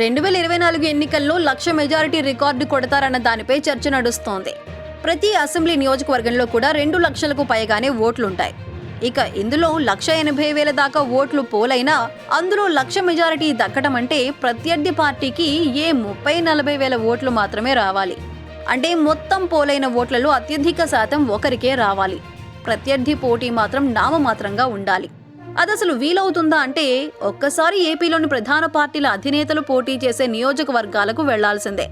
రెండు వేల ఇరవై నాలుగు ఎన్నికల్లో లక్ష మెజారిటీ రికార్డు కొడతారన్న దానిపై చర్చ నడుస్తోంది. ప్రతి అసెంబ్లీ నియోజకవర్గంలో కూడా రెండు లక్షలకు పైగానే ఓట్లుంటాయి. ఇక ఇందులో లక్ష ఎనభై వేల దాకా ఓట్లు పోలైనా అందులో లక్ష మెజారిటీ దక్కడం అంటే ప్రత్యర్థి పార్టీకి ఏ ముప్పై నలభై వేల ఓట్లు మాత్రమే రావాలి. అంటే మొత్తం పోలైన ఓట్లలో అత్యధిక శాతం ఒకరికే రావాలి. ప్రత్యర్థి పోటీ మాత్రం నామమాత్రంగా ఉండాలి. అది అసలు వీలవుతుందా అంటే ఒక్కసారి ఏపీలోని ప్రధాన పార్టీల అధినేతలు పోటీ చేసే నియోజకవర్గాలకు వెళ్ళాల్సిందే.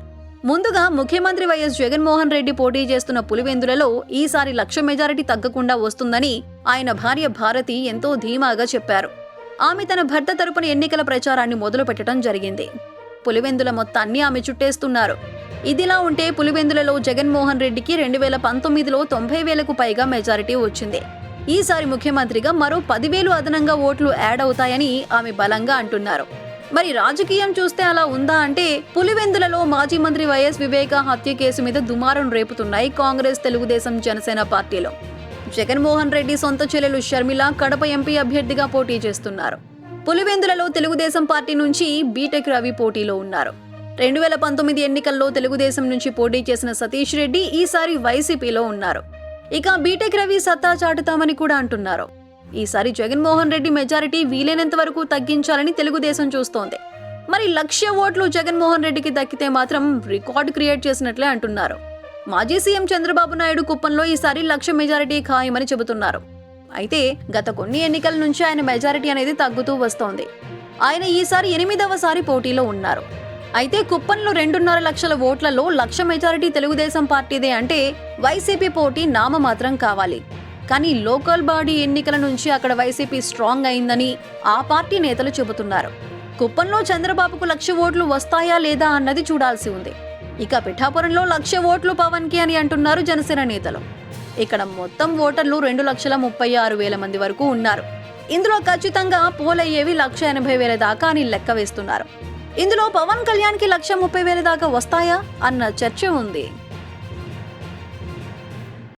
ముందుగా ముఖ్యమంత్రి వైఎస్ జగన్మోహన్ రెడ్డి పోటీ చేస్తున్న పులివెందులలో ఈసారి లక్ష మెజారిటీ తగ్గకుండా వస్తుందని ఆయన భార్య భారతి ఎంతో ధీమాగా చెప్పారు. ఆమె తన భర్త తరపున ఎన్నికల ప్రచారాన్ని మొదలు పెట్టడం జరిగింది. పులివెందుల మొత్తాన్ని ఆమె చుట్టేస్తున్నారు. ఇదిలా ఉంటే పులివెందులలో జగన్మోహన్ రెడ్డికి రెండు వేల పంతొమ్మిదిలో తొంభై వేలకు పైగా మెజారిటీ వచ్చింది. ఈసారి ముఖ్యమంత్రిగా మరో పదివేలు అదనంగా ఓట్లు యాడ్ అవుతాయని ఆమె బలంగా అంటున్నారు. మరి రాజకీయం చూస్తే అలా ఉందా అంటే పులివెందులలో మాజీ మంత్రి వైఎస్ వివేక హత్య కేసు మీద దుమారం రేపుతున్నాయి కాంగ్రెస్ తెలుగుదేశం జనసేన పార్టీలో. జగన్మోహన్ రెడ్డి సొంత చెల్లెలు షర్మిల కడప ఎంపీ అభ్యర్థిగా పోటీ చేస్తున్నారు. పులివెందులలో తెలుగుదేశం పార్టీ నుంచి బీటెక్ రవి పోటీలో ఉన్నారు. రెండు వేల పంతొమ్మిది ఎన్నికల్లో తెలుగుదేశం నుంచి పోటీ చేసిన సతీష్ రెడ్డి ఈసారి వైసీపీలో ఉన్నారు. ఇక బీటెక్ రవి సత్తా చాటుతామని కూడా అంటున్నారు. ఈసారి జగన్మోహన్ రెడ్డి మెజారిటీ వీలైనంత వరకు తగ్గించాలని తెలుగుదేశం చూస్తోంది. మరి లక్ష ఓట్లు జగన్మోహన్ రెడ్డికి దక్కితే మాత్రం రికార్డు క్రియేట్ చేసినట్లే అంటున్నారు. మాజీ సీఎం చంద్రబాబు నాయుడు కుప్పంలో ఈసారి లక్ష మెజారిటీ ఖాయమని చెబుతున్నారు. అయితే గత కొన్ని ఎన్నికల నుంచి ఆయన మెజారిటీ అనేది తగ్గుతూ వస్తోంది. ఆయన ఈసారి ఎనిమిదవసారి పోటీలో ఉన్నారు. అయితే కుప్పంలో రెండున్నర లక్షల ఓట్లలో లక్ష మెజారిటీ తెలుగుదేశం పార్టీదే అంటే వైసీపీ పోటీ నామమాత్రం కావాలి. కానీ లోకల్ బాడీ ఎన్నికల నుంచి అక్కడ వైసీపీ స్ట్రాంగ్ అయిందని ఆ పార్టీ నేతలు చెబుతున్నారు. కుప్పంలో చంద్రబాబుకు లక్ష ఓట్లు వస్తాయా లేదా అన్నది చూడాల్సి ఉంది. ఇక పిఠాపురంలో లక్ష ఓట్లు పవన్కి అని అంటున్నారు జనసేన నేతలు. ఇక్కడ మొత్తం ఓటర్లు రెండు లక్షల ముప్పై ఆరు వేల మంది వరకు ఉన్నారు. ఇందులో ఖచ్చితంగా పోలయ్యేవి లక్ష ఎనభై వేల దాకా అని లెక్క వేస్తున్నారు. ఇందులో పవన్ కళ్యాణ్కి లక్ష ముప్పై వేల దాకా వస్తాయా అన్న చర్చ ఉంది.